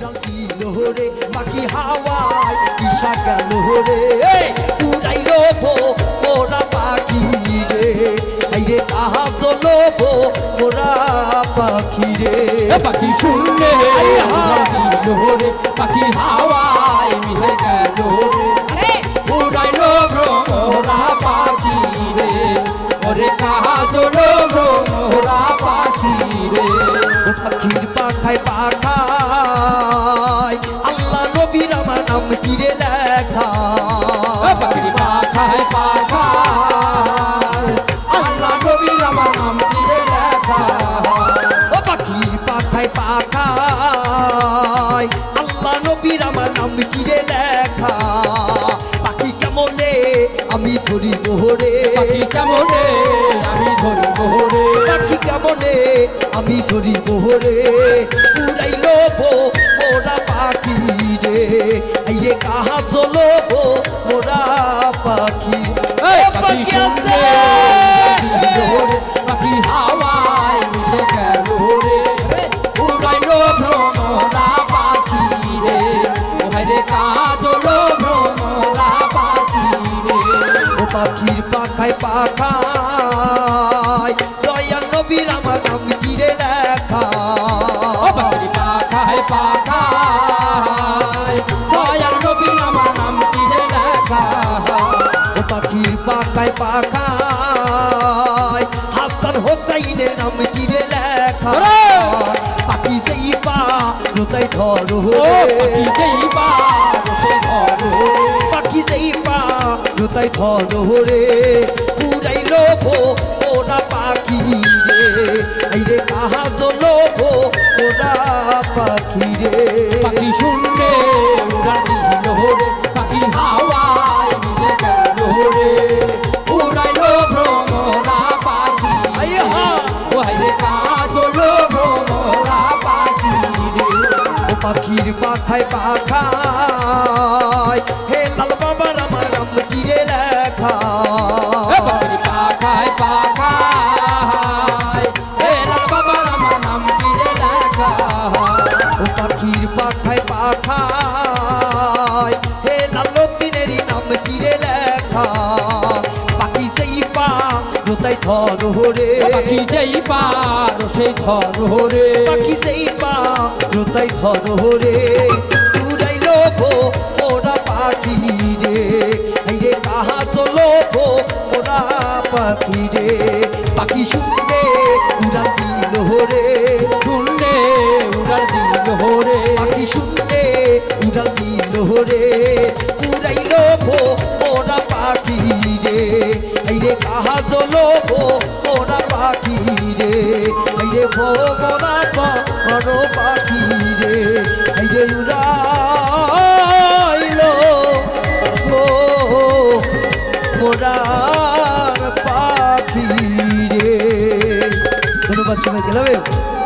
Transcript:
উড়াল দিল রে পাখি হাওয়ায় কিসা গেল রে উড়াইল মোরা পাখি রে। আইরে তাহা দলবো মোরা পাখি রে। এ পাখি শুনলে রে পাখি হাওয়ায় মোহরে পাখি কেমনে? আমি ধরি রে পাখি কেমনে? আমি ধরি রে পুরাই লোভ মোরা পাখি রে। আইয়ে কাহা লোভ মোরা পাখি। পাখি পাখির পাখায় পাখায়। দয়াল নবী আমার নাম তীরে লেখা? ও পাখির পাখায় পাখায়। হাসান হোসাইনের নাম কিরে লেখা! পাখি যেই পা রোতাই ধরো পাখি যেই বার সে ধরো পাখি যেই পা রোতাই ধরো রে উড়াইল ওরা পাখি রে। আইরে কাহা দলো ওরা পাখি রে। পাখি শুনবে উড়া দিল রোতাই ধর হরে। পাখি যেই পার সেই ধর হরে। পাখি যেই পা রোতাই হরে। রে লোভ ওরা পাখি রে। রে কাহা লোভ ওরা পাখি রে। পাখি শুনবে উড়া পাখি রে। রে উড়াইল। ও মোরার পাখি রে। ধন্যবাদ সবাই গেলাম